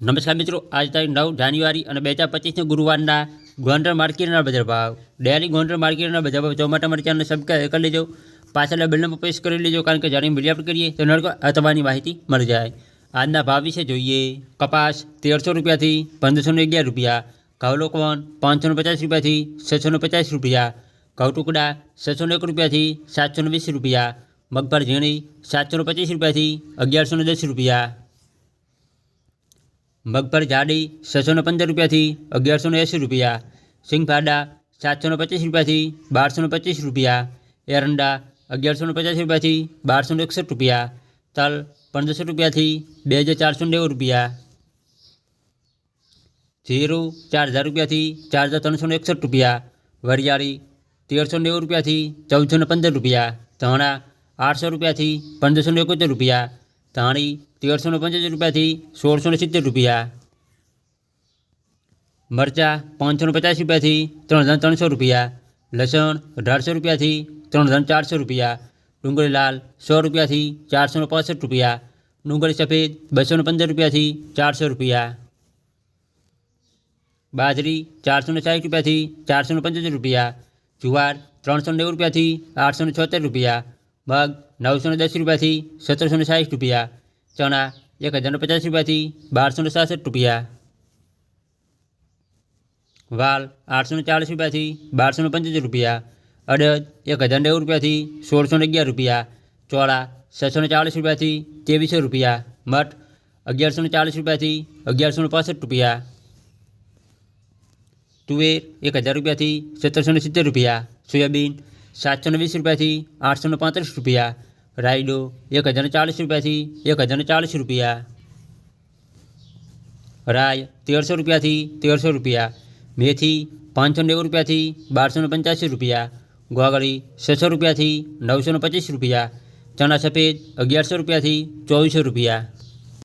નમસ્કાર મિત્રો, આજ તારીખ નવ જાન્યુઆરી અને બે હજાર પચીસને ગુરુવારના ગોંડલ માર્કેટના બજાર ભાવ. ડેલી ગોંડલ માર્કેટના બજાર ભાવ જોવા માટે સબસ્ક્રાઈબ કરી લેજો. પાછળના બિલને પ્રેસ કરી લેજો, કારણ કે જ્યારે મીડિયા પર કરીએ તો નડકો આ તમારી માહિતી મળી જાય. આજના ભાવ વિશે જોઈએ. કપાસ તેરસો રૂપિયાથી પંદરસો ને અગિયાર રૂપિયા ઘઉલોકવન પાંચસો પચાસ રૂપિયાથી છસો પચાસ રૂપિયા, ઘઉ ટુકડા છસો એક રૂપિયાથી સાતસો વીસ રૂપિયા, મગફળ ઝીણી સાતસો પચીસ રૂપિયાથી અગિયારસો દસ રૂપિયા મગફળી જાડી છસો ને પંદર રૂપિયાથી અગિયારસો ને એંસી રૂપિયા સિંગફાડા સાતસો ને પચીસ રૂપિયાથી બારસો ને પચીસ રૂપિયા એરંડા અગિયારસો ને પચાસ રૂપિયાથી બારસો ને એકસઠ રૂપિયા તલ પંદરસો રૂપિયાથી બે હજાર ચારસો નેવું રૂપિયા જીરું ચાર હજાર રૂપિયાથી ચાર હજાર ત્રણસો ને એકસઠ રૂપિયા વરિયાળી તેરસો નેવું રૂપિયાથી ચૌદસો ને પંદર રૂપિયા ધાણા આઠસો રૂપિયાથી પંદરસો ને એકોતેર રૂપિયા ધાણી તેરસો ને પંચોતેર રૂપિયાથી સોળસો ને સિત્તેર રૂપિયા મરચાં પાંચસો ને પચાસ રૂપિયાથી ત્રણ હજાર ત્રણસો રૂપિયા લસણ અઢારસો રૂપિયાથી ત્રણ હજાર ચારસો રૂપિયા ડુંગળી લાલ સો રૂપિયાથી ચારસો ને પાસઠ રૂપિયા ડુંગળી સફેદ બસો ને પંદર રૂપિયાથી ચારસો રૂપિયા બાજરી ચારસો ને સાઠ રૂપિયાથી ચારસો ને પંચોતેર રૂપિયા જુવાર ત્રણસો ને નેવું રૂપિયાથી આઠસો ને છોતેર રૂપિયા મગ નવસો ને દસ રૂપિયાથી સત્તરસો ને સાઠ રૂપિયા ચણા એક હજાર ને પચાસ રૂપિયાથી બારસો ને સાસઠ રૂપિયા વાલ આઠસો ને ચાલીસ રૂપિયાથી બારસો ને પંચોતેર રૂપિયા અડદ એક હજાર નેવું રૂપિયાથી સોળસો ને અગિયાર રૂપિયા ચોળા છસો ને ચાલીસ રૂપિયાથી ત્રેવીસો રૂપિયા મઠ અગિયારસો ને ચાલીસ રૂપિયાથી અગિયારસો ને પાસઠ રૂપિયા તુવેર એક હજાર રૂપિયાથી સત્તરસો ને સિત્તેર રૂપિયા સોયાબીન સાતસો ને વીસ રૂપિયાથી આઠસો ને પાંત્રીસ રૂપિયા રાયડો એક હજાર ચાલીસ રૂપિયાથી એક હજાર ચાલીસ રૂપિયા. રાય તેરસો રૂપિયાથી તેરસો રૂપિયા. મેથી પાંચસો નેવું રૂપિયાથી બારસો ને પંચ્યાસી રૂપિયા. ગોગળી છસો રૂપિયાથી નવસો ને પચીસ રૂપિયા. ચણા સફેદ અગિયારસો રૂપિયાથી ચોવીસો રૂપિયા.